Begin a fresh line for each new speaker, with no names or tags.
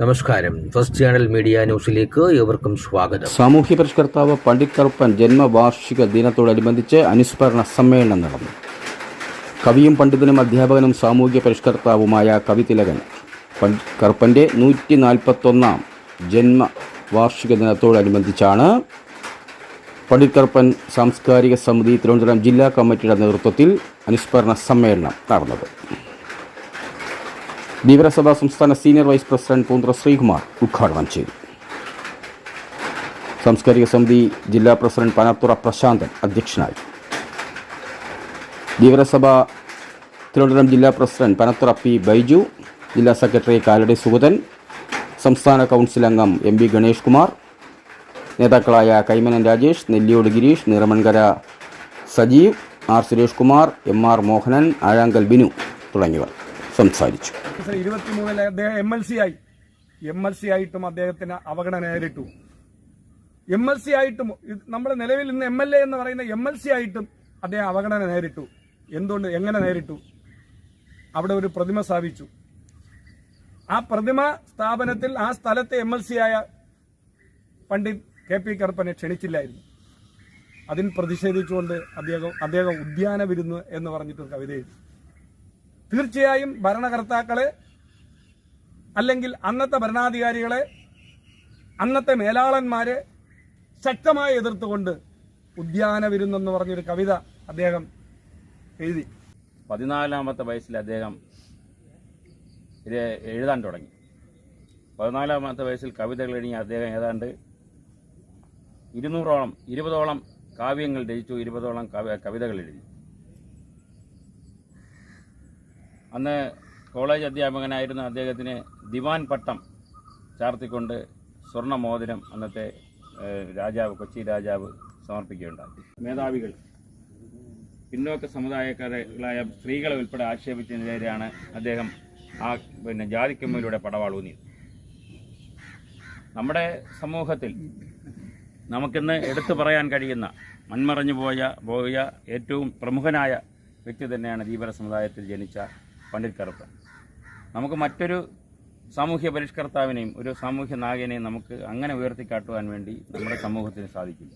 നമസ്കാരം. First channel media ന്യൂസിലേക്ക് ഏവർക്കും സ്വാഗതം.
സാമൂഹ്യ പരിഷ്കർത്താവ് പണ്ഡിറ്റ് കറുപ്പൻ ജന്മവാർഷിക ദിനത്തോടനുബന്ധിച്ച് അനുസ്മരണ സമ്മേളനം നടന്നു. കവിയും പണ്ഡിതനും അധ്യാപകനും സാമൂഹ്യ പരിഷ്കർത്താവുമായ കവിതിലകൻ പണ്ഡിറ്റ് കറുപ്പന്റെ നൂറ്റി നാൽപ്പത്തൊന്നാം ജന്മവാർഷിക ദിനത്തോടനുബന്ധിച്ചാണ് പണ്ഡിറ്റ് കറുപ്പൻ സാംസ്കാരിക സമിതി തിരുവനന്തപുരം ജില്ലാ കമ്മിറ്റിയുടെ നേതൃത്വത്തിൽ അനുസ്മരണ സമ്മേളനം നടന്നത്. ഭീകരസഭ സംസ്ഥാന senior vice president Poonthra Sreekumar ഉദ്ഘാടനം ചെയ്തു. സാംസ്കാരിക സമിതി ജില്ലാ പ്രസിഡന്റ് പനാത്തുറ പ്രശാന്തൻ അധ്യക്ഷനായി. ഭീകരസഭ തിരുവനന്തപുരം ജില്ലാ പ്രസിഡന്റ് പനത്തുറ പി ബൈജു ജില്ലാ സെക്രട്ടറി കാലടി സുഗതൻ സംസ്ഥാന കൗൺസിൽ അംഗം എം ബി ഗണേഷ് കുമാർ നേതാക്കളായ Kaimanan Rajesh Nelliyode Gireesh Niramankara Sajeev R Suresh Kumar M R Mohanan Azhangal Binu തുടങ്ങിയവർ. സംസാരിച്ചു.
ഇരുപത്തിമൂന്നിൽ അദ്ദേഹം എം എൽ സി ആയി. എം എൽ സി ആയിട്ടും അദ്ദേഹത്തിന് അവഗണന നേരിട്ടു. എം എൽ സി ആയിട്ടും നമ്മുടെ നിലവിൽ ഇന്ന് എം എൽ എ എന്ന് പറയുന്ന എം എൽ സി ആയിട്ടും അദ്ദേഹം അവഗണന നേരിട്ടു. എന്തുകൊണ്ട് എങ്ങനെ നേരിട്ടു? അവിടെ ഒരു പ്രതിമ സ്ഥാപിച്ചു. ആ പ്രതിമ സ്ഥാപനത്തിൽ ആ സ്ഥലത്തെ എം എൽ സി ആയ പണ്ഡിറ്റ് കെ പി കറുപ്പനെ ക്ഷണിച്ചില്ലായിരുന്നു. അതിൽ പ്രതിഷേധിച്ചുകൊണ്ട് അദ്ദേഹം അദ്ദേഹം ഉദ്യാന വിരുന്ന് എന്ന് പറഞ്ഞിട്ടൊരു കവിത എഴുതി തീർച്ചയായും ഭരണകർത്താക്കളെ അല്ലെങ്കിൽ അന്നത്തെ ഭരണാധികാരികളെ അന്നത്തെ മേലാളന്മാരെ ശക്തമായി എതിർത്തുകൊണ്ട് ഉദ്യാന വിരുന്നെന്ന് പറഞ്ഞൊരു കവിത അദ്ദേഹം എഴുതി.
പതിനാലാമത്തെ വയസ്സിൽ അദ്ദേഹം ഇത് എഴുതാൻ തുടങ്ങി. പതിനാലാമത്തെ വയസ്സിൽ കവിതകൾ എഴുതി അദ്ദേഹം ഏതാണ്ട് ഇരുന്നൂറോളം ഇരുപതോളം കാവ്യങ്ങൾ രചിച്ചു ഇരുപതോളം കവ- കവിതകൾ എഴുതി. അന്ന് കോളേജ് അധ്യാപകനായിരുന്ന അദ്ദേഹത്തിന് ദിവാൻ പട്ടം ചാർത്തിക്കൊണ്ട് സ്വർണ മോതിരം അന്നത്തെ രാജാവ് കൊച്ചി രാജാവ് സമർപ്പിക്കുകയുണ്ടായി. മേധാവികൾ പിന്നോക്ക സമുദായക്കാരായ സ്ത്രീകളെ ഉൾപ്പെടെ ആക്ഷേപിച്ചതിനെതിരെയാണ് അദ്ദേഹം ആ പിന്നെ ജാതിക്കമ്മയിലൂടെ പടവാളൂന്നിയത് നമ്മുടെ സമൂഹത്തിൽ നമുക്കിന്ന് എടുത്തു പറയാൻ കഴിയുന്ന മൺമറഞ്ഞു പോയ പോയ ഏറ്റവും പ്രമുഖനായ വ്യക്തി തന്നെയാണ് ധീവര സമുദായത്തിൽ ജനിച്ച പണ്ഡിറ്റ് കറുപ്പൻ നമുക്ക് മറ്റൊരു സാമൂഹ്യ പരിഷ്കർത്താവിനെയും ഒരു സാമൂഹ്യ നായകനെയും നമുക്ക് അങ്ങനെ ഉയർത്തിക്കാട്ടുവാൻ വേണ്ടി നമ്മുടെ സമൂഹത്തിന് സാധിക്കില്ല.